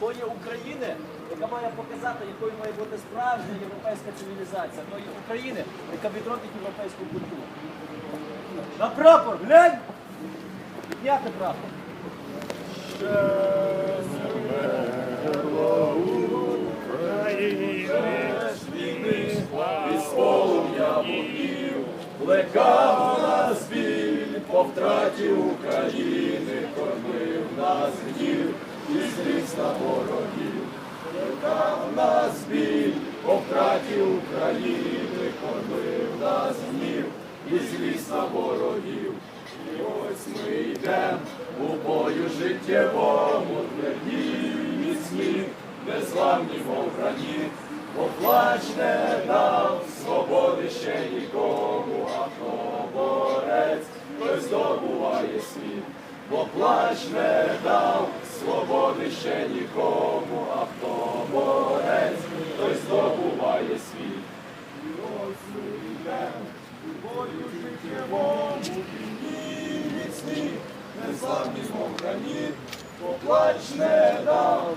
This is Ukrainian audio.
тої України, яка має показати, якою має бути справжня європейська цивілізація, тої України, яка відродить європейську культуру. На прапор, глянь! Підняти прапор. Плекав нас біль по втраті України, кормив нас гнів і зліз на ворогів. Плекав нас біль по втраті України, кормив нас гнів і зліз на ворогів. І ось ми йдем у бою життєвому, тверді міцні, незламні, мов граніт, бо плач не дав свободи ще нікому, а хто борець, той здобуває світ, бо плач не дав свободи ще нікому, а хто борець, той здобуває світ. І ось бою життєвому, війні міцні, незламні, мов граніт, поплач не дав